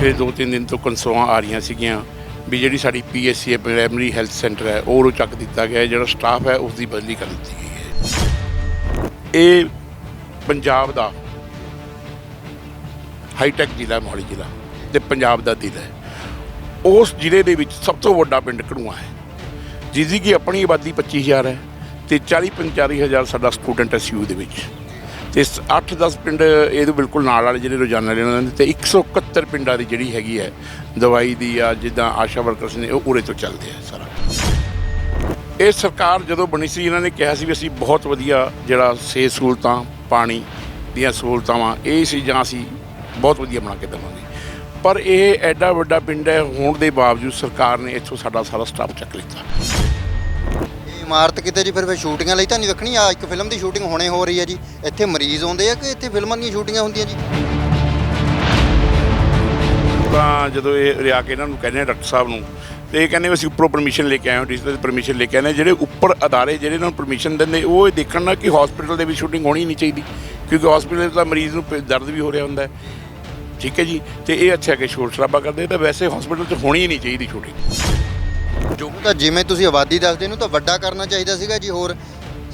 ਪਿਛਲੇ 2-3 ਦਿਨ ਤੋਂ ਕਨਸੋਆਂ ਆ ਰਹੀਆਂ ਸੀਗੀਆਂ ਵੀ ਜਿਹੜੀ ਸਾਡੀ ਪੀਐਸਸੀ ਹੈ ਪ੍ਰਾਇਮਰੀ ਹੈਲਥ ਸੈਂਟਰ ਹੈ, ਉਹ ਉਰੋਂ ਚੱਕ ਦਿੱਤਾ ਗਿਆ ਹੈ, ਜਿਹੜਾ ਸਟਾਫ ਹੈ ਉਸ ਦੀ ਬਦਲੀ ਕਰ ਦਿੱਤੀ ਗਈ ਹੈ। ਇਹ ਪੰਜਾਬ ਦਾ ਹਾਈਟੈਕ ਜ਼ਿਲ੍ਹਾ ਮੋਹਾਲੀ ਜ਼ਿਲ੍ਹਾ ਤੇ ਪੰਜਾਬ ਦਾ ਦਿਲ ਹੈ। ਉਸ ਜ਼ਿਲ੍ਹੇ ਦੇ ਵਿੱਚ ਸਭ ਤੋਂ ਵੱਡਾ ਪਿੰਡ ਕੜੂਆ ਹੈ, ਜਿਹਦੀ ਕਿ ਆਪਣੀ ਆਬਾਦੀ 25000 ਹੈ ਤੇ 40 ਹਜ਼ਾਰ ਸਾਡਾ ਸਟੂਡੈਂਟ ਹੈ ਸੀਯੂ ਦੇ ਵਿੱਚ। ਤੇ 8-10 ਪਿੰਡ ਇਹਦੇ ਬਿਲਕੁਲ ਨਾਲ ਵਾਲੇ ਜਿਹੜੇ ਰੋਜ਼ਾਨਾ ਲੈਣ ਦੇ ਤੇ 171 ਪਿੰਡਾਂ ਦੀ ਜਿਹੜੀ ਹੈਗੀ ਹੈ ਦਵਾਈ ਦੀ ਆ ਜਿੱਦਾਂ ਆਸ਼ਾ ਵਰਕਰਸ ਨੇ ਉਹ ਉਰੇ ਤੋਂ ਚੱਲਦੇ ਆ ਸਾਰਾ। ਇਹ ਸਰਕਾਰ ਜਦੋਂ ਬਣੀ ਸੀ, ਇਹਨਾਂ ਨੇ ਕਿਹਾ ਸੀ ਵੀ ਅਸੀਂ ਬਹੁਤ ਵਧੀਆ ਜਿਹੜਾ ਸਿਹਤ ਸਹੂਲਤਾਂ, ਪਾਣੀ ਦੀਆਂ ਸਹੂਲਤਾਵਾਂ, ਇਹ ਚੀਜ਼ਾਂ ਅਸੀਂ ਬਹੁਤ ਵਧੀਆ ਬਣਾ ਕੇ ਦੇਵਾਂਗੇ। ਪਰ ਇਹ ਐਡਾ ਵੱਡਾ ਪਿੰਡ ਹੈ, ਹੋਣ ਦੇ ਬਾਵਜੂਦ ਸਰਕਾਰ ਨੇ ਇੱਥੋਂ ਸਾਡਾ ਸਾਰਾ ਸਟਾਫ ਚੱਕ ਲਿੱਤਾ। ਇਮਾਰਤ ਕਿਤੇ ਜੀ, ਫਿਰ ਫਿਰ ਸ਼ੂਟਿੰਗਾਂ ਲਈ ਤਾਂ ਨਹੀਂ ਰੱਖਣੀ। ਆ ਇੱਕ ਫਿਲਮ ਦੀ ਸ਼ੂਟਿੰਗ ਹੁਣੇ ਹੋ ਰਹੀ ਹੈ ਜੀ। ਇੱਥੇ ਮਰੀਜ਼ ਆਉਂਦੇ ਆ ਕਿ ਇੱਥੇ ਫਿਲਮਾਂ ਦੀਆਂ ਸ਼ੂਟਿੰਗਾਂ ਹੁੰਦੀਆਂ ਜੀ? ਤਾਂ ਜਦੋਂ ਇਹ ਰਿਆ ਕੇ ਇਹਨਾਂ ਨੂੰ ਕਹਿੰਦੇ ਆ ਡਾਕਟਰ ਸਾਹਿਬ ਨੂੰ, ਤੇ ਇਹ ਕਹਿੰਦੇ ਵੀ ਅਸੀਂ ਉੱਪਰੋਂ ਪਰਮਿਸ਼ਨ ਲੈ ਕੇ ਆਏ ਹਾਂ ਡਿਜੀਟਲ ਪਰਮਿਸ਼ਨ ਲੈ ਕੇ ਆਏ ਹਾਂ ਜਿਹੜੇ ਉੱਪਰ ਅਦਾਰੇ ਜਿਹੜੇ ਇਹਨਾਂ ਨੂੰ ਪਰਮਿਸ਼ਨ ਦਿੰਦੇ, ਉਹ ਇਹ ਦੇਖਣ ਨਾਲ ਕਿ ਹਸਪੀਟਲ ਦੇ ਵਿੱਚ ਸ਼ੂਟਿੰਗ ਹੋਣੀ ਨਹੀਂ ਚਾਹੀਦੀ, ਕਿਉਂਕਿ ਹਸਪੀਟਲ ਦਾ ਮਰੀਜ਼ ਨੂੰ ਪੇ ਦਰਦ ਵੀ ਹੋ ਰਿਹਾ ਹੁੰਦਾ ਹੈ। ਠੀਕ ਹੈ ਜੀ? ਤੇ ਇਹ ਅੱਛਾ ਕਿ ਸ਼ੋਰ ਸ਼ਰਾਬਾ ਕਰਦੇ ਤਾਂ ਵੈਸੇ ਹਸਪੀਟਲ 'ਚ ਹੋਣੀ ਹੀ ਨਹੀਂ ਚਾਹੀਦੀ ਸ਼ੂਟਿੰਗ ਜੋ ਤਾਂ ਜਿਵੇਂ ਤੁਸੀਂ ਆਬਾਦੀ ਦੱਸਦੇ ਇਹਨੂੰ ਤਾਂ ਵੱਡਾ ਕਰਨਾ ਚਾਹੀਦਾ ਸੀਗਾ ਜੀ ਹੋਰ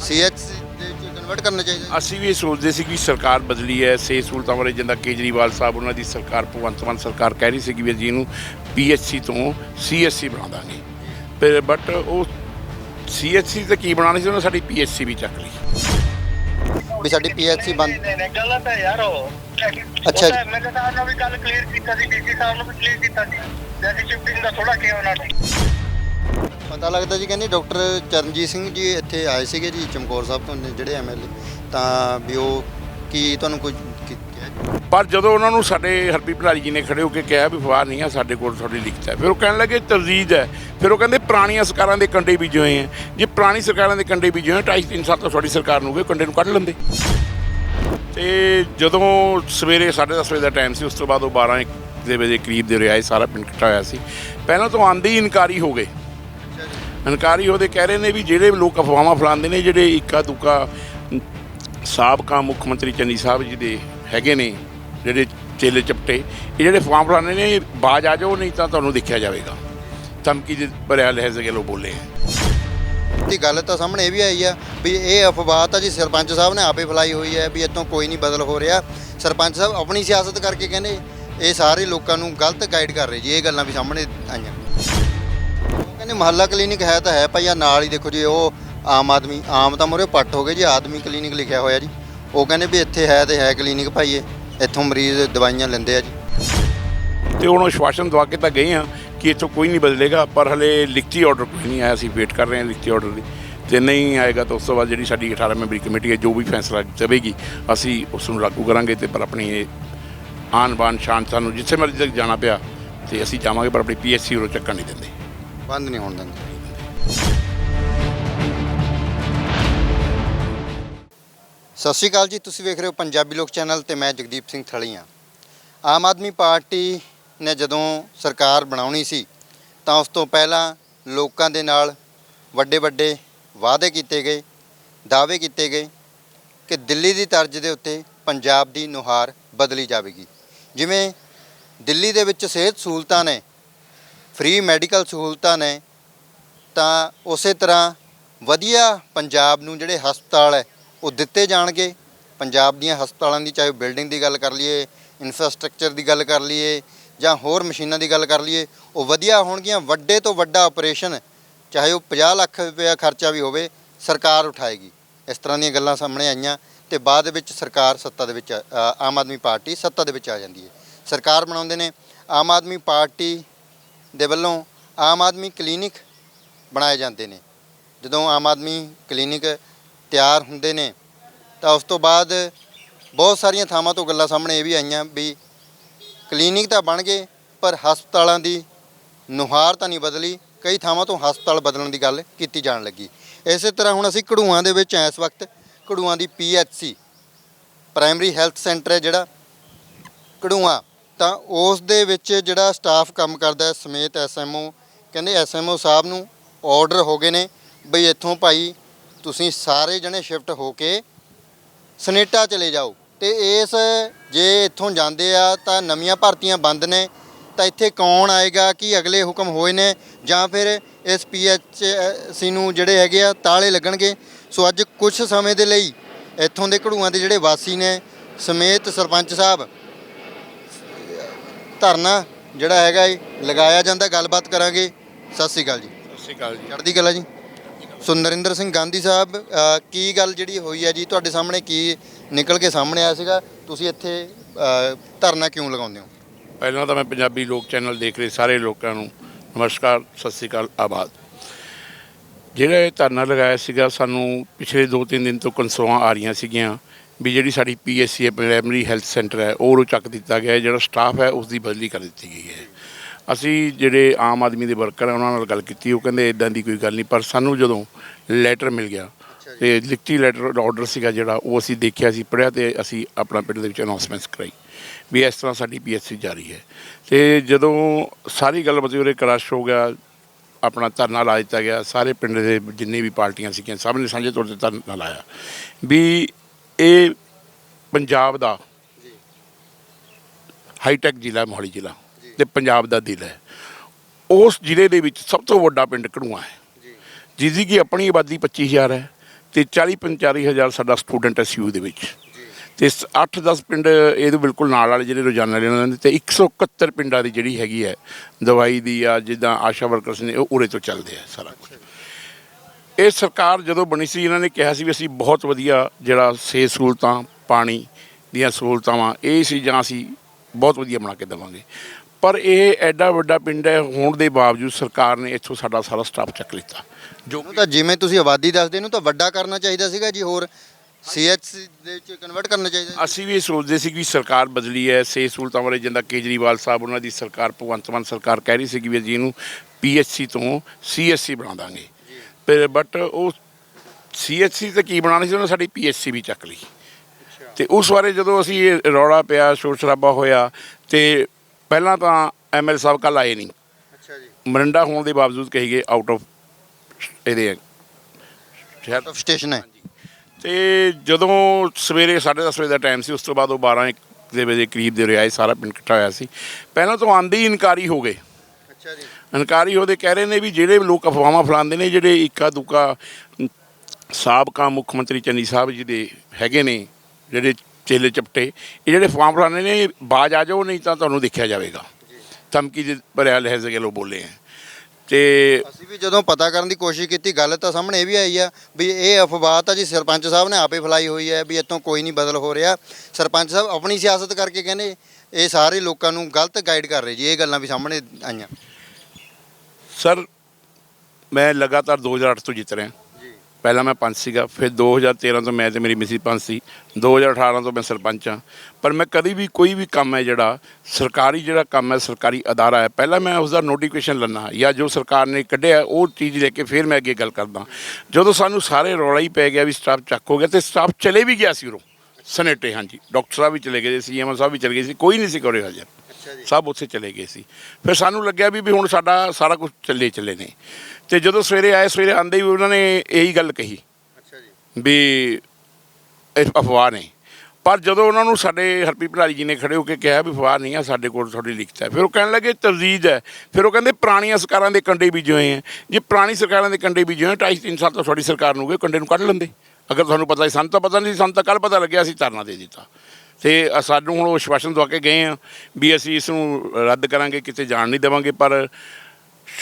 ਸੀਐਚ ਦੇ ਵਿੱਚ ਕਨਵਰਟ ਕਰਨਾ ਚਾਹੀਦਾ ਅਸੀਂ ਵੀ ਇਹ ਸੋਚਦੇ ਸੀ ਕਿ ਸਰਕਾਰ ਬਦਲੀ ਹੈ ਸਿਹਤ ਸਹੂਲਤਾਂ ਬਾਰੇ ਜਿੰਦਾ ਕੇਜਰੀਵਾਲ ਸਾਹਿਬ ਉਹਨਾਂ ਦੀ ਸਰਕਾਰ ਭਗਵੰਤ ਮਾਨ ਸਰਕਾਰ ਕਹਿ ਰਹੀ ਸੀ ਕਿ ਵੀ ਅਸੀਂ ਇਹਨੂੰ ਪੀਐਚਸੀ ਤੋਂ ਸੀਐਚਸੀ ਬਣਾ ਦਾਂਗੇ ਪਰ ਬਟ ਉਹ ਸੀਐਚਸੀ ਤੇ ਕੀ ਬਣਾਉਣੀ ਸੀ ਉਹਨਾਂ ਸਾਡੀ ਪੀਐਚਸੀ ਵੀ ਚੱਕ ਲਈ। ਵੀ ਸਾਡੀ ਪੀਐਚਸੀ ਬੰਦ ਨਹੀਂ ਨਹੀਂ ਗਲਤ ਹੈ ਯਾਰ ਉਹ। ਅੱਛਾ। ਜੀ। ਐਮਐਲਏ ਸਾਹਿਬ ਨਾਲ ਵੀ ਗੱਲ ਕਲੀਅਰ ਕੀਤਾ ਸੀ ਡੀਸੀ ਸਾਹਿਬ ਨੂੰ ਵੀ ਕਲੀਅਰ ਕੀਤਾ ਸੀ। ਜੈਸੀ ਸ਼ਿਫਟਿੰਗ ਦਾ ਥੋੜਾ ਕਿਹਾ ਉਹਨਾਂ ਨੇ। ਪਤਾ ਲੱਗਦਾ ਜੀ ਕਹਿੰਦੇ ਡਾਕਟਰ ਚਰਨਜੀਤ ਸਿੰਘ ਜੀ ਇੱਥੇ ਆਏ ਸੀਗੇ ਜੀ ਚਮਕੌਰ ਸਾਹਿਬ ਤੋਂ ਨੇ ਜਿਹੜੇ ਐਮਐਲਏ ਤਾਂ ਵੀ ਉਹ ਕੀ ਤੁਹਾਨੂੰ ਕੁਝ ਕੀ- ਪਰ ਜਦੋਂ ਉਹਨਾਂ ਨੂੰ ਸਾਡੇ ਹਰਪ੍ਰੀਤ ਭੰਡਾਰੀ ਜੀ ਨੇ ਖੜੇ ਹੋ ਕੇ ਕਿਹਾ ਵੀ ਫਵਾਰ ਨਹੀਂ ਆ, ਸਾਡੇ ਕੋਲ ਤੁਹਾਡੀ ਲਿਖਤ ਹੈ। ਫਿਰ ਉਹ ਕਹਿਣ ਲੱਗੇ, ਤਰਜੀਦ ਹੈ। ਫਿਰ ਉਹ ਕਹਿੰਦੇ, ਪੁਰਾਣੀਆਂ ਸਰਕਾਰਾਂ ਦੇ ਕੰਡੇ ਬੀਜੇ ਹੋਏ ਆ ਜੇ ਪੁਰਾਣੀ ਸਰਕਾਰਾਂ ਦੇ ਕੰਡੇ ਬੀਜੇ ਹੋਏ 2.5 3 ਸਾਲ ਤੋਂ ਤੁਹਾਡੀ ਸਰਕਾਰ ਨੂੰ ਹੋ ਗਏ ਕੰਡੇ ਨੂੰ ਕੱਢ ਲੈਂਦੇ। ਤੇ ਜਦੋਂ ਸਵੇਰੇ 10:30 ਵਜੇ ਦਾ ਟਾਈਮ ਸੀ, ਉਸ ਤੋਂ ਬਾਅਦ ਉਹ 12 ਦੇ ਵਜੇ ਕਰੀਬ ਦੇ ਰਿਆਏ ਸਾਰਾ ਪਿੰਡ ਇਕੱਠਾ ਹੋਇਆ ਸੀ। ਪਹਿਲਾਂ ਤੋਂ ਆਂਦੇ ਹੀ ਇਨਕਾਰੀ ਹੋ ਗਏ। ਇਨਕਾਰੀ ਉਹਦੇ ਕਹਿ ਰਹੇ ਨੇ ਵੀ ਜਿਹੜੇ ਲੋਕ ਅਫਵਾਹਾਂ ਫੈਲਾਉਂਦੇ ਨੇ, ਜਿਹੜੇ ਇੱਕਾ ਦੁੱਕਾ ਸਾਬਕਾ ਮੁੱਖ ਮੰਤਰੀ ਚੰਨੀ ਸਾਹਿਬ ਜੀ ਦੇ ਹੈਗੇ ਨੇ, ਜਿਹੜੇ ਚੇਲੇ ਚਪਟੇ, ਇਹ ਜਿਹੜੇ ਅਫਵਾਹ ਫੈਲਾਉਂਦੇ ਨੇ, ਬਾਜ ਆ ਜਾਓ, ਨਹੀਂ ਤਾਂ ਤੁਹਾਨੂੰ ਦੇਖਿਆ ਜਾਵੇਗਾ। ਧਮਕੀ ਦੇ ਭਰਿਆ ਲਹਿਜ਼ੇ ਕੇ ਲੋ ਬੋਲੇ ਦੀ ਗੱਲ ਤਾਂ ਸਾਹਮਣੇ ਇਹ ਵੀ ਆਈ ਆ ਵੀ ਇਹ ਅਫਵਾਹ ਤਾਂ ਜੀ ਸਰਪੰਚ ਸਾਹਿਬ ਨੇ ਆਪੇ ਫੈਲਾਈ ਹੋਈ ਹੈ ਵੀ ਇੱਥੋਂ ਕੋਈ ਨਹੀਂ ਬਦਲ ਹੋ ਰਿਹਾ। ਸਰਪੰਚ ਸਾਹਿਬ ਆਪਣੀ ਸਿਆਸਤ ਕਰਕੇ ਕਹਿੰਦੇ, ਇਹ ਸਾਰੇ ਲੋਕਾਂ ਨੂੰ ਗਲਤ ਗਾਈਡ ਕਰ ਰਹੇ ਜੀ, ਇਹ ਗੱਲਾਂ ਵੀ ਸਾਹਮਣੇ ਆਈਆਂ। ਉਹ ਮਹੱਲਾ ਕਲੀਨਿਕ ਹੈ ਤਾਂ ਹੈ, ਭਾਈ ਆ ਨਾਲ ਹੀ ਦੇਖੋ ਜੀ, ਉਹ ਆਮ ਆਦਮੀ, ਆਮ ਤਾਂ ਮੋਰੇ ਪੱਟ ਹੋ ਗਏ ਜੀ, ਆਦਮੀ ਕਲੀਨਿਕ ਲਿਖਿਆ ਹੋਇਆ ਜੀ। ਉਹ ਕਹਿੰਦੇ ਵੀ ਇੱਥੇ ਹੈ ਤੇ ਹੈ ਕਲੀਨਿਕ ਭਾਈ ਇਹ, ਇੱਥੋਂ ਮਰੀਜ਼ ਦਵਾਈਆਂ ਲੈਂਦੇ ਆ ਜੀ। ਤੇ ਹੁਣ ਆਸ਼ਵਾਸਨ ਦਵਾ ਕੇ ਤਾਂ ਗਏ ਆ ਕਿ ਇੱਥੋਂ ਕੋਈ ਨਹੀਂ ਬਦਲੇਗਾ, ਪਰ ਹਲੇ ਲਿਖਤੀ ਆਰਡਰ ਕੋਈ ਨਹੀਂ ਆਇਆ, ਅਸੀਂ ਵੇਟ ਕਰ ਰਹੇ ਹਾਂ ਲਿਖਤੀ ਆਰਡਰ ਦੀ। ਤੇ ਨਹੀਂ ਆਏਗਾ ਤਾਂ ਉਸ ਤੋਂ ਬਾਅਦ ਜਿਹੜੀ ਸਾਡੀ 18 ਮੈਂਬਰੀ ਕਮੇਟੀ ਹੈ, ਜੋ ਵੀ ਫੈਸਲਾ ਚਵੇਗੀ ਅਸੀਂ ਉਸ ਨੂੰ ਲਾਗੂ ਕਰਾਂਗੇ ਤੇ ਪਰ ਆਪਣੀ ਆਨ ਬਾਨ ਸ਼ਾਨ ਸਾਨੂੰ ਜਿੱਥੇ ਮਰਜ਼ੀ ਤੱਕ ਜਾਣਾ ਪਿਆ, ਤੇ ਅਸੀਂ ਜਾਵਾਂਗੇ, ਪਰ ਆਪਣੀ ਪੀਐਸਸੀ ਉਰੋਂ ਚੱਕਣ ਨਹੀਂ ਦਿੰਦੇ। ਬੰਦ ਨਹੀਂ ਹੋਣ ਦਿੰਦੇ। ਸਤਿ ਸ਼੍ਰੀ ਅਕਾਲ ਜੀ, ਤੁਸੀਂ ਵੇਖ ਰਹੇ ਹੋ ਪੰਜਾਬੀ ਲੋਕ ਚੈਨਲ ਤੇ ਮੈਂ ਜਗਦੀਪ ਸਿੰਘ ਥਲੀ ਥਲੀਆਂ ਆਮ ਆਦਮੀ ਪਾਰਟੀ ਨੇ ਜਦੋਂ ਸਰਕਾਰ ਬਣਾਉਣੀ ਸੀ, ਤਾਂ ਉਸ ਤੋਂ ਪਹਿਲਾਂ ਲੋਕਾਂ ਦੇ ਨਾਲ ਵੱਡੇ ਵੱਡੇ ਵਾਅਦੇ ਕੀਤੇ ਗਏ, ਦਾਅਵੇ ਕੀਤੇ ਗਏ ਕਿ ਦਿੱਲੀ ਦੀ ਤਰਜ਼ ਦੇ ਉੱਤੇ ਪੰਜਾਬ ਦੀ ਨੁਹਾਰ ਬਦਲੀ ਜਾਵੇਗੀ। ਜਿਵੇਂ ਦਿੱਲੀ ਦੇ ਵਿੱਚ ਸਿਹਤ ਸਹੂਲਤਾਂ ਨੇ ਫ੍ਰੀ ਮੈਡੀਕਲ ਸਹੂਲਤਾਂ ਨੇ, ਤਾਂ ਉਸੇ ਤਰ੍ਹਾਂ ਵਧੀਆ ਪੰਜਾਬ ਨੂੰ ਜਿਹੜੇ ਹਸਪਤਾਲ ਹੈ, ਉਹ ਦਿੱਤੇ ਜਾਣਗੇ। ਪੰਜਾਬ ਦੀਆਂ ਹਸਪਤਾਲਾਂ ਦੀ, ਚਾਹੇ ਬਿਲਡਿੰਗ ਦੀ ਗੱਲ ਕਰ ਲਈਏ ਇਨਫਰਾਸਟ੍ਰਕਚਰ ਦੀ ਗੱਲ ਕਰ ਲਈਏ, ਜਾਂ ਹੋਰ ਮਸ਼ੀਨਾਂ ਦੀ ਗੱਲ ਕਰ ਲਈਏ, ਉਹ ਵਧੀਆ ਹੋਣਗੀਆਂ। ਵੱਡੇ ਤੋਂ ਵੱਡਾ ਆਪਰੇਸ਼ਨ ਚਾਹੇ ਉਹ 50 ਲੱਖ ਰੁਪਇਆ ਖਰਚਾ ਵੀ ਹੋਵੇ, ਸਰਕਾਰ ਉਠਾਏਗੀ। ਇਸ ਤਰ੍ਹਾਂ ਦੀਆਂ ਗੱਲਾਂ ਸਾਹਮਣੇ ਆਈਆਂ, ਤੇ ਬਾਅਦ ਵਿੱਚ ਸਰਕਾਰ ਸੱਤਾ ਦੇ ਵਿੱਚ ਆਮ ਆਦਮੀ ਪਾਰਟੀ ਸੱਤਾ ਦੇ ਵਿੱਚ ਆ ਜਾਂਦੀ ਹੈ। ਸਰਕਾਰ ਬਣਾਉਂਦੇ ਨੇ, ਆਮ ਆਦਮੀ ਪਾਰਟੀ ਦੇ ਵੱਲੋਂ ਆਮ ਆਦਮੀ ਕਲੀਨਿਕ ਬਣਾਏ ਜਾਂਦੇ ਨੇ। ਜਦੋਂ ਆਮ ਆਦਮੀ ਕਲੀਨਿਕ ਤਿਆਰ ਹੁੰਦੇ ਨੇ, ਤਾਂ ਉਸ ਤੋਂ ਬਾਅਦ ਬਹੁਤ ਸਾਰੀਆਂ ਥਾਵਾਂ ਤੋਂ ਗੱਲਾਂ ਸਾਹਮਣੇ ਇਹ ਵੀ ਆਈਆਂ ਵੀ ਕਲੀਨਿਕ ਤਾਂ ਬਣ ਗਏ, ਪਰ ਹਸਪਤਾਲਾਂ ਦੀ ਨੁਹਾਰ ਤਾਂ ਨਹੀਂ ਬਦਲੀ, ਕਈ ਥਾਵਾਂ ਤੋਂ ਹਸਪਤਾਲ ਬਦਲਣ ਦੀ ਗੱਲ ਕੀਤੀ ਜਾਣ ਲੱਗੀ। ਇਸੇ ਤਰ੍ਹਾਂ ਹੁਣ ਅਸੀਂ ਘੜੂਆਂ ਦੇ ਵਿੱਚ ਹਾਂ ਇਸ ਵਕਤ ਘੜੂਆਂ ਦੀ ਪੀਐਚਸੀ ਪ੍ਰਾਇਮਰੀ ਹੈਲਥ ਸੈਂਟਰ ਹੈ ਜਿਹੜਾ, ਘੜੂਆਂ ਤਾਂ ਉਸ ਦੇ ਵਿੱਚ ਜਿਹੜਾ ਸਟਾਫ ਕੰਮ ਕਰਦਾ ਹੈ, ਸਮੇਤ ਐਸਐਮਓ ਕਹਿੰਦੇ ਐਸਐਮਓ ਸਾਹਿਬ ਨੂੰ ਆਰਡਰ ਹੋ ਗਏ ਨੇ ਬਈ ਇੱਥੋਂ ਭਾਈ ਤੁਸੀਂ ਸਾਰੇ ਜਣੇ ਸ਼ਿਫਟ ਹੋ ਕੇ ਸਨੇਟਾ ਚਲੇ ਜਾਓ। ਤੇ ਇਸ ਜੇ ਇੱਥੋਂ ਜਾਂਦੇ ਆ ਤਾਂ ਨਵੀਆਂ ਭਰਤੀਆਂ ਬੰਦ ਨੇ, ਤਾਂ ਇੱਥੇ ਕੌਣ ਆਏਗਾ, ਕੀ ਅਗਲੇ ਹੁਕਮ ਹੋਏ ਨੇ, ਜਾਂ ਫਿਰ ਇਸ ਪੀਐਚਸੀ ਨੂੰ ਜਿਹੜੇ ਹੈਗੇ ਆ ਤਾਲੇ ਲੱਗਣਗੇ। ਸੋ ਅੱਜ ਕੁਝ ਸਮੇਂ ਦੇ ਲਈ ਇੱਥੋਂ ਦੇ ਘੜੂਆਂ ਦੇ ਜਿਹੜੇ ਵਾਸੀ ਨੇ, ਸਮੇਤ ਸਰਪੰਚ ਸਾਹਿਬ ਧਰਨਾ ਜਿਹੜਾ ਹੈਗਾ ਇਹ ਲਗਾਇਆ ਜਾਂਦਾ ਗੱਲਬਾਤ ਕਰਾਂਗੇ। ਸਤਿ ਸ੍ਰੀ ਅਕਾਲ ਜੀ। ਸਤਿ ਸ਼੍ਰੀ ਅਕਾਲ ਜੀ। ਚੜ੍ਹਦੀ ਕਲਾ ਜੀ। ਸੋ ਨਰਿੰਦਰ ਸਿੰਘ ਗਾਂਧੀ ਸਾਹਿਬ ਅ, ਕੀ ਗੱਲ ਜਿਹੜੀ ਹੋਈ ਹੈ ਜੀ? ਤੁਹਾਡੇ ਸਾਹਮਣੇ ਕੀ ਨਿਕਲ ਕੇ ਸਾਹਮਣੇ ਆਇਆ ਸੀਗਾ? ਤੁਸੀਂ ਇੱਥੇ ਅ, ਧਰਨਾ ਕਿਉਂ ਲਗਾਉਂਦੇ ਹੋ? ਪਹਿਲਾਂ ਤਾਂ ਮੈਂ ਪੰਜਾਬੀ ਲੋਕ ਚੈਨਲ ਦੇਖ ਰਹੇ ਸਾਰੇ ਲੋਕਾਂ ਨੂੰ। ਨਮਸਕਾਰ ਸਤਿ ਸ਼੍ਰੀ ਅਕਾਲ ਆਬਾਦ। ਜਿਹੜਾ ਇਹ ਧਰਨਾ ਲਗਾਇਆ ਸੀਗਾ ਸਾਨੂੰ ਪਿਛਲੇ 2-3 ਦਿਨ ਤੋਂ ਕਨਸੋਆਂ ਆ ਰਹੀਆਂ ਸੀਗੀਆਂ। ਵੀ ਜਿਹੜੀ ਸਾਡੀ ਪੀਐਸਸੀ ਪ੍ਰਾਇਮਰੀ ਹੈਲਥ ਸੈਂਟਰ ਹੈ ਉਹ ਉਰੋਂ ਚੱਕ ਦਿੱਤਾ ਗਿਆ ਹੈ ਜਿਹੜਾ ਸਟਾਫ ਹੈ ਉਸ ਦੀ ਬਦਲੀ ਕਰ ਦਿੱਤੀ ਗਈ ਹੈ। ਅਸੀਂ ਜਿਹੜੇ ਆਮ ਆਦਮੀ ਦੇ ਵਰਕਰ ਹੈ ਉਹਨਾਂ ਨਾਲ ਗੱਲ ਕੀਤੀ ਉਹ ਕਹਿੰਦੇ ਇਦਾਂ ਦੀ ਕੋਈ ਗੱਲ ਨਹੀਂ ਪਰ ਸਾਨੂੰ ਜਦੋਂ ਲੈਟਰ ਮਿਲ ਗਿਆ ਤੇ ਲਿਖਤੀ ਲੈਟਰ ਆਰਡਰ ਸੀਗਾ ਜਿਹੜਾ ਉਹ ਅਸੀਂ ਦੇਖਿਆ ਸੀ ਪੜਿਆ ਤੇ ਅਸੀਂ ਆਪਣਾ ਪਿੰਡ ਦੇ ਵਿੱਚ ਅਨਾਉਂਸਮੈਂਟਸ ਕਰਾਈ ਵੀ ਇਸ ਤਰ੍ਹਾਂ ਸਾਡੀ ਪੀਐਸਸੀ ਜਾਰੀ ਹੈ। ਤੇ ਜਦੋਂ ਸਾਰੀ ਗੱਲ ਬਤੀ ਉਹਦੇ ਕ੍ਰਸ਼ ਹੋ ਗਿਆ ਆਪਣਾ ਧਰਨਾ ਲਾ ਦਿੱਤਾ ਗਿਆ ਸਾਰੇ ਪਿੰਡ ਦੇ ਜਿੰਨੇ ਵੀ ਪਾਰਟੀਆਂ ਸੀਗੀਆਂ ਸਭ ਨੇ ਸਾਂਝੇ ਤੌਰ ਤੇ ਧਰਨਾ ਲਾਇਆ। ਵੀ ਇਹ ਪੰਜਾਬ ਦਾ ਹਾਈਟੈਕ ਜ਼ਿਲ੍ਹਾ ਮੋਹਾਲੀ ਜ਼ਿਲ੍ਹਾ ਤੇ ਪੰਜਾਬ ਦਾ ਦਿਲ ਹੈ। ਉਸ ਜ਼ਿਲ੍ਹੇ ਦੇ ਵਿੱਚ ਸਭ ਤੋਂ ਵੱਡਾ ਪਿੰਡ ਕੜੂਆ ਹੈ। ਜਿਹਦੀ ਕਿ ਆਪਣੀ ਆਬਾਦੀ 25000 ਹੈ ਤੇ 40 45000 ਸਾਡਾ ਸਟੂਡੈਂਟ ਹੈ ਸੀਯੂ ਦੇ ਵਿੱਚ। ਤੇ 8-10 ਪਿੰਡ ਇਹਦੇ ਬਿਲਕੁਲ ਨਾਲ ਵਾਲੇ ਜਿਹੜੇ ਰੋਜ਼ਾਨਾ ਲੈਣ ਦੇ ਤੇ 171 ਪਿੰਡਾਂ ਦੀ ਜਿਹੜੀ ਹੈਗੀ ਹੈ ਦਵਾਈ ਦੀ ਆ ਜਿੱਦਾਂ ਆਸ਼ਾ ਵਰਕਰਸ ਨੇ ਉਹ ਉਰੇ ਤੋਂ ਚੱਲਦੇ ਆ ਸਾਰਾ ਕੁਝ ਇਹ ਸਰਕਾਰ ਜਦੋਂ ਬਣੀ ਸੀ ਇਹਨਾਂ ਨੇ ਕਿਹਾ ਸੀ ਵੀ ਅਸੀਂ ਬਹੁਤ ਵਧੀਆ ਜਿਹੜਾ ਸਿਹਤ ਸਹੂਲਤਾਂ ਪਾਣੀ ਦੀਆਂ ਸਹੂਲਤਾਂ ਵਾਂ ਇਹ ਸੀ ਜਾਂ ਅਸੀਂ ਬਹੁਤ ਵਧੀਆ ਬਣਾ ਕੇ ਦੇਵਾਂਗੇ। ਪਰ ਇਹ ਐਡਾ ਵੱਡਾ ਪਿੰਡ ਹੈ ਹੋਣ ਦੇ ਬਾਵਜੂਦ ਸਰਕਾਰ ਨੇ ਇੱਥੋਂ ਸਾਡਾ ਸਾਰਾ ਸਟਾਫ ਚੱਕ ਲਿੱਤਾ। ਜੋ ਉਹਨੂੰ ਤਾਂ ਜਿਵੇਂ ਤੁਸੀਂ ਆਬਾਦੀ ਦੱਸਦੇ ਇਹਨੂੰ ਤਾਂ ਵੱਡਾ ਕਰਨਾ ਚਾਹੀਦਾ ਸੀਗਾ ਜੀ ਹੋਰ ਸੀਐਚਸੀ ਦੇ ਵਿੱਚ ਕਨਵਰਟ ਕਰਨਾ ਚਾਹੀਦਾ ਸੀ। ਅਸੀਂ ਵੀ ਸੋਚਦੇ ਸੀ ਕਿ ਸਰਕਾਰ ਬਦਲੀ ਹੈ ਸਿਹਤ ਸਹੂਲਤਾਂ ਬਾਰੇ ਜਿੰਦਾ ਕੇਜਰੀਵਾਲ ਸਾਹਿਬ ਉਹਨਾਂ ਦੀ ਸਰਕਾਰ ਭਗਵੰਤ ਮਾਨ ਸਰਕਾਰ ਕਹਿ ਰਹੀ ਸੀ ਕਿ ਵੀ ਅਸੀਂ ਇਹਨੂੰ ਪੀਐਚਸੀ ਤੋਂ ਸੀਐਸਸੀ ਬਣਾ ਦਾਂਗੇ। ਪਰ ਬਟ ਉਹ ਸੀਐਚਸੀ ਤੇ ਕੀ ਬਣਾਉਣੀ ਸੀ ਉਹਨਾਂ ਸਾਡੀ ਪੀਐਚਸੀ ਵੀ ਚੱਕ ਲਈ। ਤੇ ਉਸ ਬਾਰੇ ਜਦੋਂ ਅਸੀਂ ਇਹ ਰੌਲਾ ਪਿਆ ਸ਼ੋਰ ਸ਼ਰਾਬਾ ਹੋਇਆ ਤੇ ਪਹਿਲਾਂ ਤਾਂ ਐਮਐਲ ਸਾਹਿਬ ਕੱਲ ਆਏ ਨਹੀਂ। ਅੱਛਾ ਜੀ। ਮਰਿੰਡਾ ਹੋਣ ਦੇ ਬਾਵਜੂਦ ਕਹੀ ਗਏ ਆਊਟ ਆਫ ਇਹਦੇ ਸ਼ਹਿਰ ਆਫ ਸਟੇਸ਼ਨ ਹੈ। ਤੇ ਜਦੋਂ ਸਵੇਰੇ 10:30 ਵਜੇ ਦਾ ਟਾਈਮ ਸੀ ਉਸ ਤੋਂ ਬਾਅਦ ਉਹ 12 ਇੱਕ ਦੇ ਵਜੇ ਕਰੀਬ ਦੇ ਰਿਹਾ ਸਾਰਾ ਪਿੰਡ ਇਕੱਠਾ ਹੋਇਆ ਸੀ। ਪਹਿਲਾਂ ਤੋਂ ਆਂਦੇ ਹੀ ਇਨਕਾਰੀ ਹੋ ਗਏ। ਅੱਛਾ ਜੀ ਇਨਕਾਰੀ ਉਹਦੇ ਕਹਿ ਰਹੇ ਨੇ ਵੀ ਜਿਹੜੇ ਲੋਕ ਅਫਵਾਹਾਂ ਫੈਲਾਉਂਦੇ ਨੇ, ਜਿਹੜੇ ਇੱਕਾ ਦੁੱਕਾ ਸਾਬਕਾ ਮੁੱਖ ਮੰਤਰੀ ਚੰਨੀ ਸਾਹਿਬ ਜੀ ਦੇ ਹੈਗੇ ਨੇ, ਜਿਹੜੇ ਚੇਲੇ ਚਪਟੇ, ਇਹ ਜਿਹੜੇ ਅਫਵਾਹ ਫੈਲਾਉਂਦੇ ਨੇ, ਬਾਜ ਆ ਜਾਓ, ਨਹੀਂ ਤਾਂ ਤੁਹਾਨੂੰ ਦੇਖਿਆ ਜਾਵੇਗਾ। ਧਮਕੀ ਦੇ ਭਰਿਆ ਲਹਿਜ਼ੇ ਕੇ ਲੋ ਬੋਲੇ ਹੈ ਤੇ ਅਸੀਂ ਵੀ ਜਦੋਂ ਪਤਾ ਕਰਨ ਦੀ ਕੋਸ਼ਿਸ਼ ਕੀਤੀ, ਗੱਲ ਤਾਂ ਸਾਹਮਣੇ ਇਹ ਵੀ ਆਈ ਆ ਵੀ ਇਹ ਅਫਵਾਹ ਤਾਂ ਜੀ ਸਰਪੰਚ ਸਾਹਿਬ ਨੇ ਆਪੇ ਫੈਲਾਈ ਹੋਈ ਹੈ ਵੀ ਇੱਥੋਂ ਕੋਈ ਨਹੀਂ ਬਦਲ ਹੋ ਰਿਹਾ। ਸਰਪੰਚ ਸਾਹਿਬ ਆਪਣੀ ਸਿਆਸਤ ਕਰਕੇ ਕਹਿੰਦੇ, ਇਹ ਸਾਰੇ ਲੋਕਾਂ ਨੂੰ ਗਲਤ ਗਾਈਡ ਕਰ ਰਹੇ ਜੀ, ਇਹ ਗੱਲਾਂ ਵੀ ਸਾਹਮਣੇ ਆਈਆਂ। ਸਰ ਮੈਂ ਲਗਾਤਾਰ 2008 ਤੋਂ ਜਿੱਤ ਰਿਹਾ। ਜੀ। ਪਹਿਲਾਂ ਮੈਂ ਪੰਚ ਸੀਗਾ ਫਿਰ 2013 ਤੋਂ ਮੈਂ ਤੇ ਮੇਰੀ ਮਿਸੀ ਪੰਚ ਸੀ 2018 ਤੋਂ ਮੈਂ ਸਰਪੰਚ ਹਾਂ। ਪਰ ਮੈਂ ਕਦੀ ਵੀ ਕੋਈ ਵੀ ਕੰਮ ਹੈ ਜਿਹੜਾ ਸਰਕਾਰੀ ਜਿਹੜਾ ਕੰਮ ਹੈ ਸਰਕਾਰੀ ਅਦਾਰਾ ਹੈ ਪਹਿਲਾਂ ਮੈਂ ਉਸ ਦਾ ਨੋਟੀਫਿਕੇਸ਼ਨ ਲੈਣਾ ਜਾਂ ਜੋ ਸਰਕਾਰ ਨੇ ਕੱਢਿਆ ਉਹ ਚੀਜ਼ ਲੈ ਕੇ ਫਿਰ ਮੈਂ ਅੱਗੇ ਗੱਲ ਕਰਦਾ ਜਦੋਂ ਸਾਨੂੰ ਸਾਰੇ ਰੌਲਾ ਹੀ ਪੈ ਗਿਆ ਵੀ ਸਟਾਫ ਚੱਕ ਹੋ ਗਿਆ ਤੇ ਸਟਾਫ ਚਲੇ ਵੀ ਗਿਆ ਸੀ ਉਰੋਂ। ਸਨੇਟੇ ਹਾਂਜੀ। ਡਾਕਟਰ ਸਾਹਿਬ ਵੀ ਚਲੇ ਗਏ ਸੀ ਸੀਐਮ ਸਾਹਿਬ ਵੀ ਚਲੇ ਗਏ ਸੀ ਕੋਈ ਨਹੀਂ ਸੀ ਕਰੇ ਹਾਜ਼ਰ ਸਭ ਉੱਥੇ ਚਲੇ ਗਏ ਸੀ। ਫਿਰ ਸਾਨੂੰ ਲੱਗਿਆ ਵੀ ਵੀ ਹੁਣ ਸਾਡਾ ਸਾਰਾ ਕੁਝ ਚੱਲੇ ਚੱਲੇ ਨੇ। ਤੇ ਜਦੋਂ ਸਵੇਰੇ ਆਏ ਸਵੇਰੇ ਆਂਦੇ ਹੀ ਉਹਨਾਂ ਨੇ ਇਹੀ ਗੱਲ ਕਹੀ ਅੱਛਾ ਜੀ। ਵੀ ਇਹ ਅਫਵਾਹ ਨੇ। ਪਰ ਜਦੋਂ ਉਹਨਾਂ ਨੂੰ ਸਾਡੇ ਹਰਪ੍ਰੀਤ ਭਲਾਰੀ ਜੀ ਨੇ ਖੜੇ ਹੋ ਕੇ ਕਿਹਾ ਵੀ ਅਫਵਾਹ ਨਹੀਂ ਆ ਸਾਡੇ ਕੋਲ ਤੁਹਾਡੀ ਲਿਖਤ ਹੈ। ਫਿਰ ਉਹ ਕਹਿਣ ਲੱਗੇ ਤਰਜੀਦ ਹੈ। ਫਿਰ ਉਹ ਕਹਿੰਦੇ ਪੁਰਾਣੀਆਂ ਸਰਕਾਰਾਂ ਦੇ ਕੰਡੇ ਬੀਜੇ ਹੋਏ ਆ ਜੇ ਪੁਰਾਣੀ ਸਰਕਾਰਾਂ ਦੇ ਕੰਡੇ ਬੀਜੇ ਹੋਏ ਢਾਈ ਤਿੰਨ ਸਾਲ ਤੋਂ ਤੁਹਾਡੀ ਸਰਕਾਰ ਨੂੰ ਗਏ ਕੰਡੇ ਨੂੰ ਕੱਢ ਲੈਂਦੇ। ਅਗਰ ਤੁਹਾਨੂੰ ਪਤਾ ਸੀ ਸਾਨੂੰ ਤਾਂ ਪਤਾ ਨਹੀਂ ਸੀ ਸਾਨੂੰ ਤਾਂ ਕੱਲ ਪਤਾ ਲੱਗਿਆ ਅਸੀਂ ਧਰਨਾ ਦੇ ਦਿੱਤਾ। ਤੇ ਸਾਨੂੰ ਹੁਣ ਉਹ ਵਿਸ਼ਵਾਸਨ ਦਵਾ ਕੇ ਗਏ ਆ ਵੀ ਅਸੀਂ ਇਸ ਨੂੰ ਰੱਦ ਕਰਾਂਗੇ ਕਿਤੇ ਜਾਣ ਨਹੀਂ ਦੇਵਾਂਗੇ ਪਰ